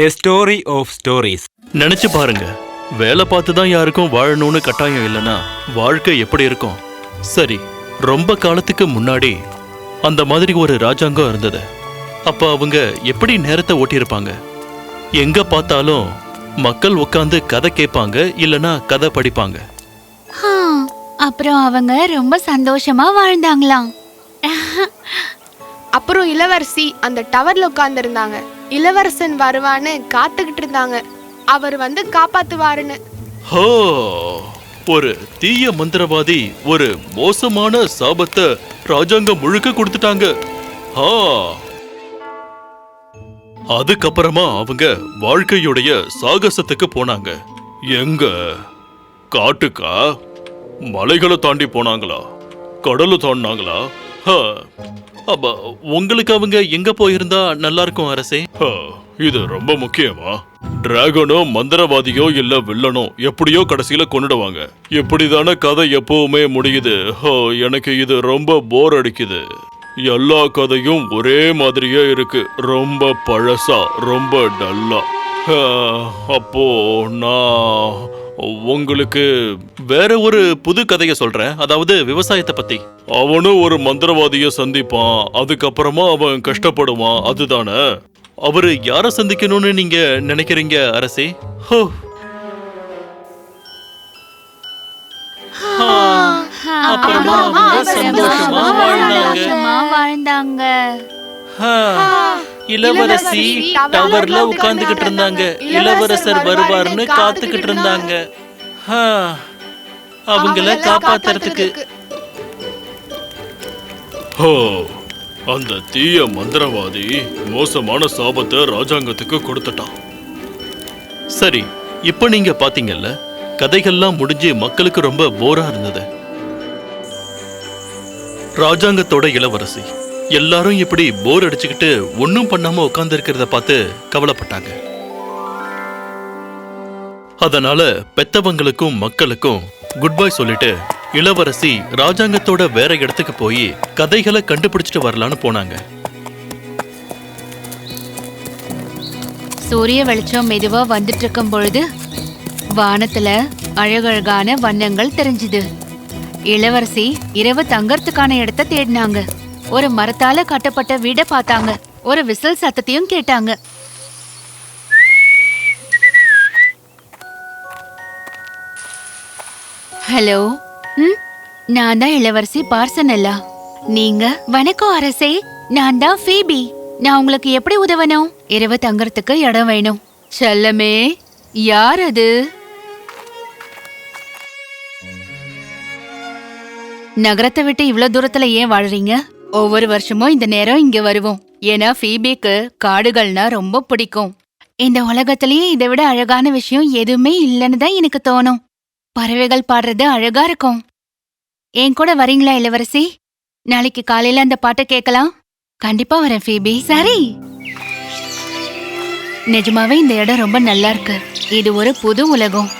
A story of stories. நினைச்சு பாருங்க. வேலை பார்த்து தான் யாருக்கும் வாழணும்னு கட்டாயம் இல்லைன்னா வாழ்க்கை எப்படி இருக்கும்? சரி ரொம்ப காலத்துக்கு முன்னாடி அந்த மாதிரி ஒரு ராஜாங்கம் இருந்தது. அப்ப அவங்க எப்படி நேரத்தை ஓட்டியிருப்பாங்க? எங்க பார்த்தாலும் மக்கள் உட்காந்து கதை கேட்பாங்க இல்லனா கதை படிப்பாங்க. ஆ, அப்புறம் அவங்க ரொம்ப சந்தோஷமா வாழ்ந்தாங்களாம். அப்புறம் இளவரசி அந்த டவர்ல உட்கார்ந்திருந்தாங்க. இளவரசன் வருவான்னு காத்துக்கிட்டு இருந்தாங்க. அவர் வந்து காப்பாத்துவாருன்னு. ஹோ ஒரு தீய மந்திரவாதி ஒரு மோசமான சாபத்தை ராஜாங்கம் முழுக்க கொடுத்துட்டாங்க. ஹா. அதுக்கப்புறமா அவங்க வாழ்க்கையுடைய சாகசத்துக்கு போனாங்க. எங்க? காட்டுக்கா? மலைகளை தாண்டி போனாங்களா? கடலை தாண்டினாங்களா? உங்களுக்கு அவங்க எங்க போயிருந்தா நல்லா இருக்கும் அரசே இது ரொம்ப முக்கியமா? டிராகனோ மந்திரவாதியோ இல்ல வில்லனோ எப்படியோ கடைசியில கொன்னுடுவாங்க. இப்படிதான கதை எப்பவுமே முடியுது. ஹோ எனக்கு இது ரொம்ப போர் அடிக்குது. எல்லா கதையும் ஒரே மாதிரியே இருக்கு. ரொம்ப பழசா ரொம்ப டல்லா ஹ, அப்போ நான் உங்களுக்கு வேற ஒரு புது கதையை சொல்றேன். அதாவது விவசாயத்தை பத்தி. அவனும் ஒரு மந்திரவாதிய சந்திப்பான். அதுக்கப்புறமா அவன் கஷ்டப்படுவான். அதுதானே? அவரு யார சந்திக்கணும்னு நீங்க நினைக்கிறீங்க அரசே? ஹோ. அப்புறமா அவங்க சந்தோஷமா வாழ்ந்தாங்க. இளவரசி டவர்ல உட்கார்ந்துகிட்டு இருந்தாங்க. இளவரசர் வருவார்னு காத்துக்கிட்டு இருந்தாங்க. அவங்கள காப்பாத்துறதுக்கு. ஹோ அந்த தீய மந்திரவாதி மோசமான சாபத்தை ராஜாங்கத்துக்கு கொடுத்துட்டான். சரி இப்போ நீங்க பாத்தீங்கல்ல கதைகள்லாம் முடிஞ்சு மக்களுக்கு ரொம்ப போரா இருந்தது. ராஜாங்கத்தோட இளவரசி எல்லாரும் இப்படி போர் அடிச்சுக்கிட்டு ஒன்றும் பண்ணாம உட்கார்ந்து இருக்கிறத பார்த்து கவலைப்பட்டாங்க. அதனால பெத்தவங்களுக்கும் மக்களுக்கும் குட் பை சொல்லிட்டு இளவரசி ராஜாங்கத்தோட வேற இடத்துக்கு போய் கதைகளை கண்டுபிடிச்சிட்டு வரலான்னு போனாங்க. சூரிய வெளிச்சம் மெதுவா வந்துட்டு இருக்கும் பொழுது வானத்துல அழகழகான வண்ணங்கள் தெரிஞ்சுது. இளவரசி இரவு தங்கறதுக்கான இடத்த தேடினாங்க. ஒரு மரத்தால கட்டப்பட்ட வீட பார்த்தாங்க. ஒரு விசில் சத்தத்தையும் கேட்டாங்க. ஹலோ? ம்? நான் தான் இளவரசி பார்சனல்லா. நீங்க? வணக்கம் அரசே. நான் தான் ஃபீபி. நான் உங்களுக்கு எப்படி உதவணும்? இரவு தங்கறதுக்கு இடம் வேணும். செல்லமே யார் அது? நகரத்தை விட்டு இவ்வளவு தூரத்துல ஏன் வாழ்றீங்க? ஒவ்வொரு வருஷமும் இந்த நேரம் இங்க வருவோம். ஏன்னா ஃபீபிக்கு காடுகள்னா ரொம்ப பிடிக்கும். இந்த உலகத்திலேயே இதை விட அழகான விஷயம் எதுவுமே இல்லைன்னு தான் எனக்கு தோணும். பறவைகள் பாடுறது அழகா இருக்கும். என் கூட வரீங்களா இளவரசி? நாளைக்கு காலையில அந்த பாட்டை கேட்கலாம். கண்டிப்பா வரேன் ஃபீபி சரி. நிஜமாவே இந்த இடம் ரொம்ப நல்லா இருக்கு. இது ஒரு புது உலகம்.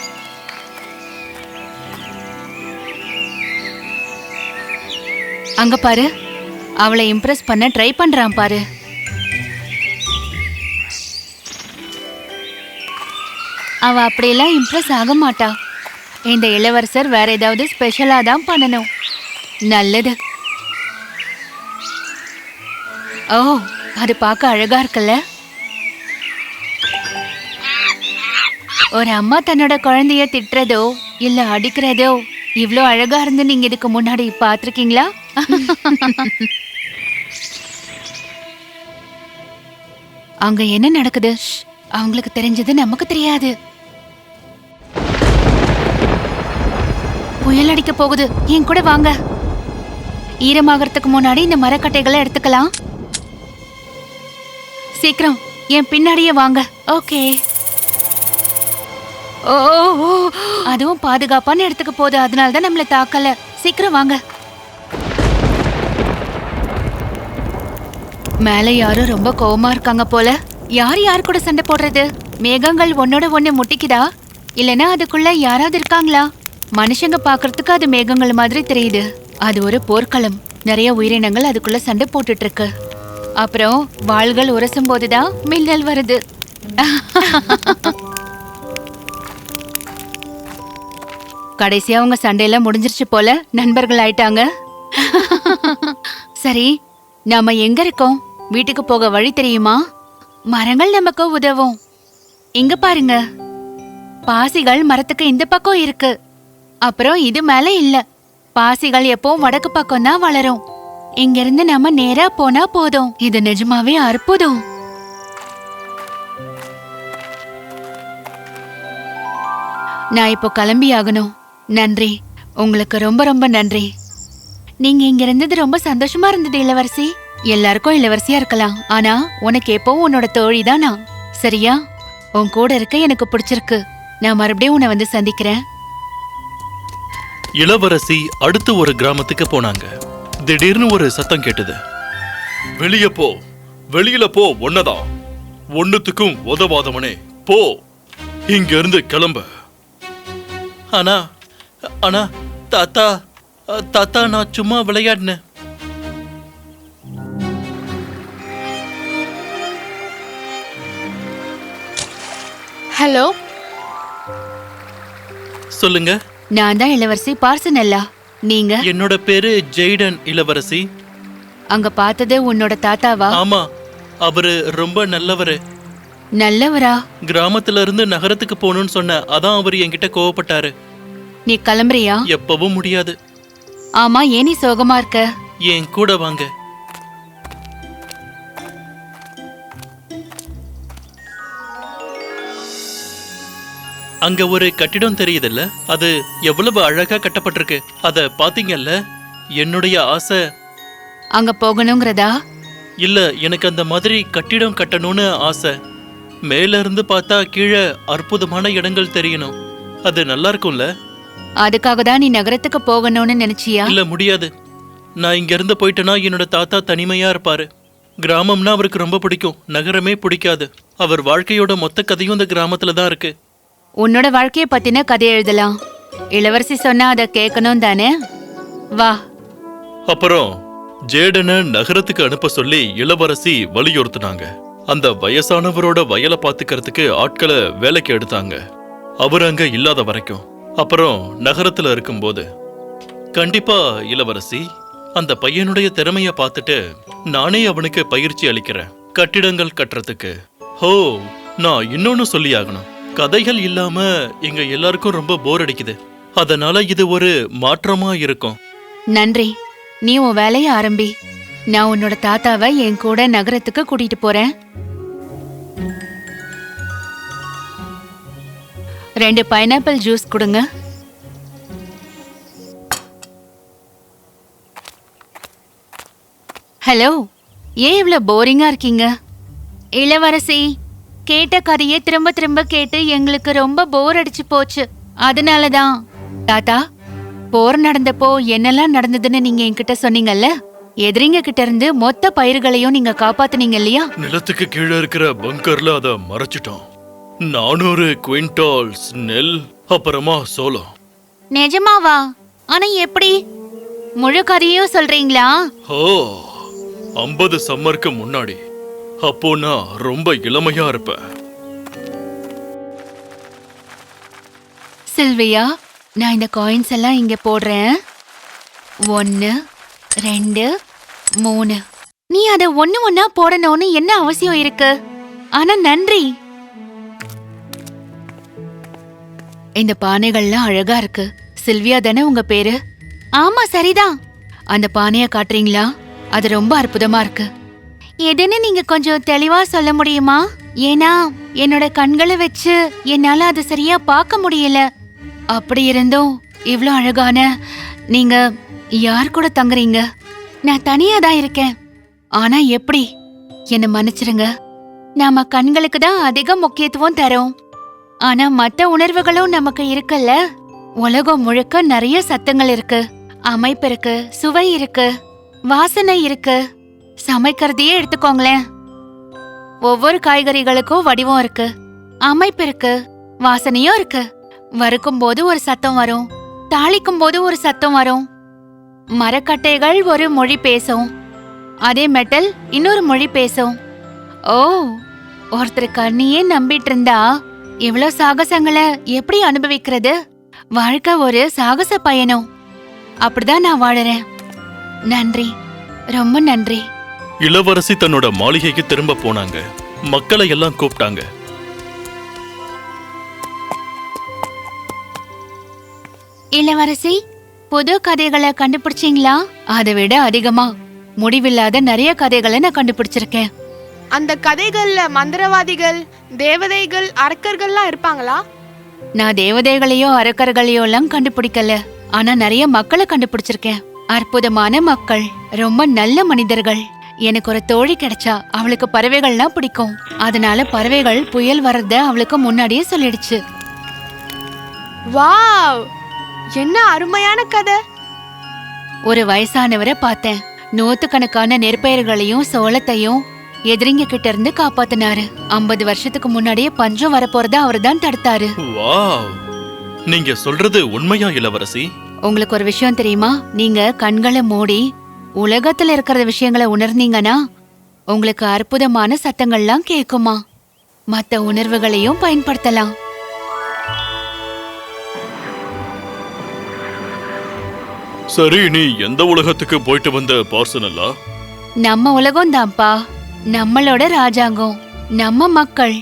அங்க பாரு. அவளை இம்ப்ரெஸ் பண்ண ட்ரை பண்றான் பாரு. அவ அப்படியெல்லாம் இம்ப்ரெஸ் ஆக மாட்டா. இந்த இளவரசர் வேற ஏதாவது ஸ்பெஷலா தான் பண்ணணும். நல்லது. ஓ அது பார்க்க அழகா இருக்குல்ல? ஒரு அம்மா தன்னோட குழந்தைய திட்டுறதோ இல்ல அடிக்கிறதோ இவ்வளோ அழகா இருந்து நீங்க இதுக்கு முன்னாடி பார்த்துருக்கீங்களா? அங்க என்ன நடக்குது? அவங்களுக்கு தெரிஞ்சது நமக்கு தெரியாது. புயல் அடிக்க போகுது. என் கூட வாங்க. ஈரமாகறதுக்கு முன்னாடி இந்த மரக்கட்டைகளை எடுத்துக்கலாம். சீக்கிரம் என் பின்னாடியே வாங்க. ஓகே. ஓ ஓ, அதுவும் பாதுகாப்பான இடத்துக்கு போகுது. அதனால தான் நம்மளை தாக்கல. சீக்கிரம் வாங்க. மேல யாரும் ரொம்ப கோவமா இருக்காங்க போல. யார் யார் கூட சண்டை போடுறது? மேகங்கள் ஒன்னோட ஒண்ணு முட்டிக்குதா? இல்லனா அதுக்குள்ள யாராவது இருக்காங்களா? மனுஷங்க பாக்குறதுக்கு அது மேகங்கள் மாதிரி தெரியுது. அது ஒரு போர்க்களம். நிறைய உயிரினங்கள் அதுக்குள்ள சண்டை போட்டுட்டு இருக்கு அப்புறம் வாள்கள் உரசும் போதுதான் மின்னல் வருது. கடைசியா அவங்க சண்டையெல்லாம் முடிஞ்சிருச்சு போல நண்பர்கள் ஆயிட்டாங்க. சரி நாம எங்க இருக்கோம்? வீட்டுக்கு போக வழி தெரியுமா? மரங்கள் நமக்கு உதவும். இங்க பாருங்க. பாசிகள் மரத்துக்கு இந்த பக்கம் இருக்கு. அப்புறம் இது மேல இல்ல. பாசிகள் எப்பவும் வடக்கு பக்கம் தான் வளரும். இங்க இருந்து நம்ம நேரா போனா போதும். இது நிஜமாவே அற்புதம். நான் இப்போ கிளம்பி ஆகணும். நன்றி. உங்களுக்கு ரொம்ப ரொம்ப நன்றி. நீங்க இங்க இருந்தது ரொம்ப சந்தோஷமா இருந்தது இளவரசி. எல்லாருக்கும் இளவரசியா இருக்கலாம். ஆனா உனக்கு எப்பவும் உன்னோட தோழி தானா சரியா? உன் கூட இருக்க எனக்கு பிடிச்சிருக்கு. நான் மறுபடியும் உன்னை வந்து சந்திக்கிறேன். இளவரசி அடுத்து ஒரு கிராமத்துக்கு போனாங்க. திடீர்னு ஒரு சத்தம் கேட்டது. வெளிய போ. வெளியில போ ஒன்னதான். ஒன்னுத்துக்கும் உதவாதவனே. போ. இங்க இருந்து கிளம்ப. ஆனா ஆனா தாத்தா தாத்தா நான் சும்மா விளையாடினேன். ஹலோ. சொல்லுங்க. நான் தான் இளவரசி பார்சனல்லா. நீங்க? என்னோட பேரு ஜெய்டன் இளவரசி. அங்க பார்த்தது உன்னோட தாத்தாவா? ஆமா அவரு ரொம்ப நல்லவரு. நல்லவரா? கிராமத்துல இருந்து நகரத்துக்கு போகணும்னு சொன்ன அதான் அவர் என்கிட்ட கோவப்பட்டாரு. நீ கிளம்புறியா? எப்பவும் முடியாது. ஆமா ஏன் நீ சோகமா இருக்க? என் கூட வாங்க. அங்க ஒரு கட்டிடம் தெரியுதுல்ல? அது எவ்வளவு அழகா கட்டப்பட்டிருக்கு. அத பாத்தீங்கல்ல? என்னுடைய ஆசை. அங்க போகணுங்கிறதா? இல்ல எனக்கு அந்த மாதிரி கட்டிடம் கட்டணும்னு ஆசை. மேல இருந்து பார்த்தா கீழே அற்புதமான இடங்கள் தெரியணும். அது நல்லா இருக்கும்ல அதுக்காக தான் நீ நகரத்துக்கு போகணும்னு நினைச்சியா? இல்ல முடியாது. நான் இங்க இருந்து போயிட்டேனா என்னோட தாத்தா தனிமையா இருப்பாரு. கிராமம்னா அவருக்கு ரொம்ப பிடிக்கும். நகரமே பிடிக்காது. அவர் வாழ்க்கையோட மொத்த கதையும் இந்த கிராமத்துல தான் இருக்கு. உன்னோட வாழ்க்கைய பத்தின கதை எழுதலாம். இளவரசி சொன்னா அதை கேட்கணும் தானே? வா. அப்புறம் ஜேடனை நகரத்துக்கு அனுப்ப சொல்லி இளவரசி வலியுறுத்தினாங்க. அந்த வயசானவரோட வயலை பாத்துக்கிறதுக்கு ஆட்களை வேலைக்கு எடுத்தாங்க. அவர் அங்க இல்லாத வரைக்கும். அப்புறம் நகரத்துல இருக்கும்போது. கண்டிப்பா இளவரசி அந்த பையனுடைய திறமைய பார்த்துட்டு நானே அவனுக்கு பயிற்சி அளிக்கிறேன். கட்டிடங்கள் கட்டுறதுக்கு. ஹோ நான் இன்னொன்னு சொல்லியாகணும். கதைகள் இல்லாம எங்க எல்லாருக்கும் ரொம்ப போர் அடிக்குது. அதனால இது ஒரு மாற்றமா இருக்கும். நன்றி. நீ உன் வேலைய ஆரம்பி. நான் உன்னோட தாத்தாவை என் கூட நகரத்துக்கு கூட்டிட்டு போறேன். ரெண்டு பைனாப்பிள் ஜூஸ் கொடுங்க. ஹலோ ஏன் இவ்வளோ போரிங்கா இருக்கீங்க? இளவரசி கேட்ட கதையை திரும்ப திரும்ப கேட்டு எங்களுக்கு ரொம்ப போர் அடிச்சு போச்சு. அதனால தான் தாத்தா போர் நடந்தப்போ என்னெல்லாம் நடந்ததுன்னு நீங்க என்கிட்ட சொன்னீங்கல்ல? எதிரிங்க கிட்ட இருந்து மொத்த பயிர்களையும் நீங்க காப்பாத்துனீங்க இல்லையா? நிலத்துக்கு கீழே இருக்கிற பங்கர்ல அத மறைச்சிட்டோம். நானூறு குவிண்டால்ஸ் நெல் அப்புறமா சோளம். நிஜமாவா? ஆனா எப்படி? முழு கதையும் சொல்றீங்களா? ஓ ஐம்பது சம்மருக்கு முன்னாடி. அப்போ நான் ரொம்ப இளமையா இருப்பேன் சில்வியா நான் இந்த காயின்ஸ் எல்லாம் இங்க போடுறேன். ஒன்னு ரெண்டு மூணு. நீ அதை ஒன்னு ஒன்னா போடணும்னு என்ன அவசியம் இருக்கு? ஆனா நன்றி. இந்த பானைகள்லாம் அழகா இருக்கு. சில்வியா தானே உங்க பேரு? ஆமா சரிதான். அந்த பானைய காட்டுறீங்களா? அது ரொம்ப அற்புதமா இருக்கு. எதுன்னு நீங்க கொஞ்சம் தெளிவா சொல்ல முடியுமா? ஏன்னா என்னோட கண்களை வச்சு என்னால அது சரியா பார்க்க முடியல. அப்படி இருந்தும் இவ்வளோ அழகான நீங்க யார் கூட தங்குறீங்க? நான் தனியா தான் இருக்கேன். ஆனா எப்படி? என்ன மன்னிச்சிருங்க. நாம கண்களுக்கு தான் அதிக முக்கியத்துவம் தரோம். ஆனா மத்த உணர்வுகளும் நமக்கு இருக்குல்ல? உலகம் முழுக்க நிறைய சத்தங்கள் இருக்கு. அமைப்பு இருக்கு சுவை இருக்கு வாசனை இருக்கு. சமைக்கிறதையே எடுத்துக்கோங்களேன். ஒவ்வொரு காய்கறிகளுக்கும் வடிவம் இருக்கு. அமைப்பு இருக்கு. வாசனையும் இருக்கு. வறுக்கும் போது ஒரு சத்தம் வரும். தாளிக்கும் போது ஒரு சத்தம் வரும். மரக்கட்டைகள் ஒரு மொழி பேசும். அதே மெட்டல் இன்னொரு மொழி பேசும். ஓ ஒருத்தர் கண்ணியே நம்பிட்டு இருந்தா இவ்வளவு சாகசங்களை எப்படி அனுபவிக்கிறது? வாழ்க்கை ஒரு சாகச பயணம். அப்படிதான் நான் வாழறேன். நன்றி. ரொம்ப நன்றி. இளவரசி தன்னோட மாளிகைக்கு திரும்ப போனாங்க. மக்களை எல்லாம் கூப்பிட்டாங்க. இளவரசி புது கதைகளை கண்டுபிடிச்சீங்களா? அதை விட அதிகமா. முடிவில்லாத நிறைய கதைகளை நான் கண்டுபிடிச்சிருக்கேன். அந்த கதைகள்ல மந்திரவாதிகள் தேவதைகள் அரக்கர்கள்லாம் இருப்பாங்களா? நான் தேவதைகளையோ அரக்கர்களையோ எல்லாம் கண்டுபிடிக்கல. ஆனா நிறைய மக்களை கண்டுபிடிச்சிருக்கேன். அற்புதமான மக்கள் ரொம்ப நல்ல மனிதர்கள். எனக்கு ஒரு தோழி கிடைச்சா அவளுக்கு பறவைகள்னா பிடிக்கும். அதனால பறவைகள் புயல் வர்றத அவளுக்கு முன்னாடியே சொல்லிடுச்சு. வாவ்! என்ன அருமையான கதை! ஒரு வயசானவரை பார்த்தேன். நூத்துக்கணக்கான நெற்பயிர்களையும் சோளத்தையும் எதிரிங்க கிட்ட இருந்து காப்பாத்தினாரு. ஐம்பது வருஷத்துக்கு முன்னாடியே பஞ்சம் வரப்போறத அவர் தான் தடுத்தாரு. வாவ்! நீங்க சொல்றது உண்மையா இளவரசி? உங்களுக்கு ஒரு விஷயம் தெரியுமா? நீங்க கண்களை மூடி உலகத்துல இருக்கிற விஷயங்களை உணர்ந்தீங்கன்னா உங்களுக்கு அற்புதமான சத்தங்கள்லாம் கேட்குமா மத்த உணர்வுகளையும் பயன்படுத்தலாம். சரி நீ எந்த உலகத்துக்கு போயிட்டு வந்த பார்சனல்லா? நம்ம உலகம் தான்ப்பா. நம்மளோட ராஜாங்கம். நம்ம மக்கள்.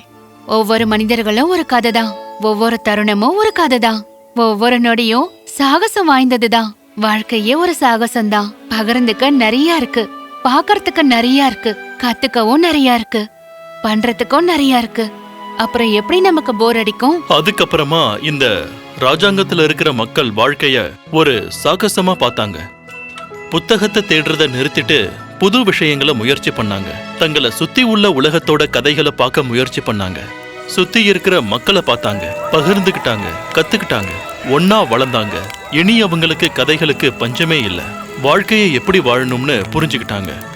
ஒவ்வொரு மனிதர்களும் ஒரு கதை தான் ஒவ்வொரு தருணமும் ஒரு கதை தான் ஒவ்வொரு நொடியும் சாகசம் வாய்ந்ததுதான். வாழ்க்கையே ஒரு சாகசம்தான். பகிர்ந்துக்க நிறைய இருக்கு. பாக்கறதுக்கு நிறைய இருக்கு. கத்துக்கவும் நிறைய இருக்கு. பண்றதுக்கும் நிறைய இருக்கு. அப்புறம் எப்படி நமக்கு போர் அடிக்கும்? அதுக்கப்புறமா இந்த ராஜாங்கத்துல இருக்கிற மக்கள் வாழ்க்கைய ஒரு சாகசமா பார்த்தாங்க. புத்தகத்தை தேடுறத நிறுத்திட்டு புது விஷயங்களை முயற்சி பண்ணாங்க. தங்களை சுத்தி உள்ள உலகத்தோட கதைகளை பார்க்க முயற்சி பண்ணாங்க. சுத்தி இருக்கிற மக்களை பார்த்தாங்க. பகிர்ந்துகிட்டாங்க கத்துக்கிட்டாங்க. ஒன்னா வளர்ந்தாங்க. இனி அவங்களுக்கு கதைகளுக்கு பஞ்சமே இல்ல. வாழ்க்கையை எப்படி வாழணும்னு புரிஞ்சுக்கிட்டாங்க.